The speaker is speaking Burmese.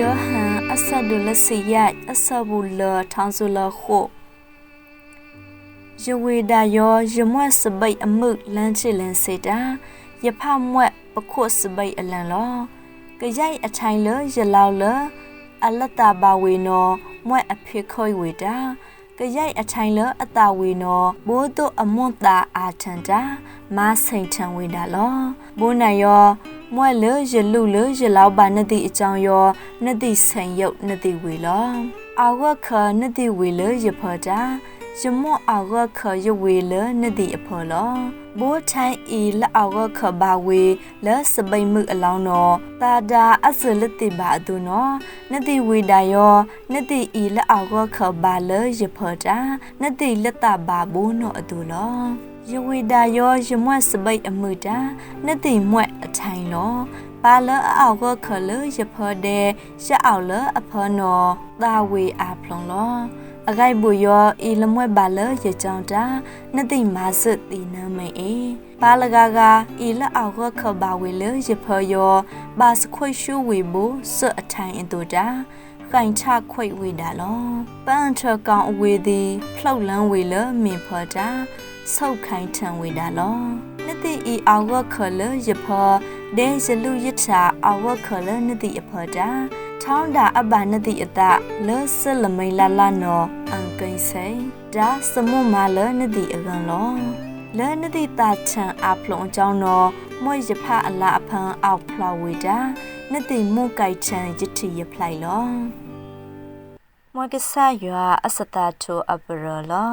ယောဟန်အဆဒုလစီယအဆဘူလထောင်းဆူလခုယဝေဒယောယမွတ်စပိတ်အမှုလန်းချစ်လန်းစေတာယဖမွက်ပခုတ်စပိတ်အလန်လောကြရိုက်အထိုင်လရလောက်လအလတဘာဝေနောမွက်အဖေခွိဝေတာကြရိုက်အထိုင်လအတာဝေနောဘိုးတို့အမွန်တာအာထန်တာမစိန်ထံဝေတာလောဘိုးနိုင်ယော မွဲလေရလူလေရလောက်ပါနတိအကြောင်းယောနတိဆန်ယုတ်နတိဝေလောအဝခနတိဝေလေရဖတာယမောအဝခယဝေလေနတိအဖောလော ဘိုးထိုင်းဤလအဝခဘာဝေလစပိမမှုအလောင်းတော်တာဒါအစလတိဘာအတုနောနတိဝေဒယောနတိဤလအဝခဘာလေရဖတာနတိလတဘာဘိုးနောအတုလောယဝေဒယောယမွတ်စပိတ်အမှုတာနတိမွတ်အထိုင်လောပါလအောက်ကခလရဖတဲ့ရှအောက်လအဖနောတာဝေအာဖလုံလော အဂိုက်ဘူယောဤလမွဲ့ပါလရကြောင်းတာနတိမာစတိနမေအေပါလဂါဂါဤလအောက်ကခဘာဝေလရဖယောပါစခွိရှုဝေဘူစအထိုင်အတူတာခိုင်ချခွိဝေတာလောပန်းထကောင်အဝေသည်ဖလောက်လန်းဝေလမင်ဖော်တာဆုတ်ခိုင်ထံဝေတာလောနတိဤအောက်ကခလရဖဒေဇလူယထာအောက်ကခလနတိအဖော်တာ ထောင်းတာအဘာနတိအတလဆလမိလာလာနောအန်ကိစေဒါစမွမာလနတိအကန်လောလဲနတိတာချံအဖလုံအကြောင်းတော်မွေရဖအလာအဖန်အောက်ဖလာဝေတာနတိမုကိုက်ချံယတိရဖလိုက်လောမွေကဆာရွာအစတာထိုအပရလော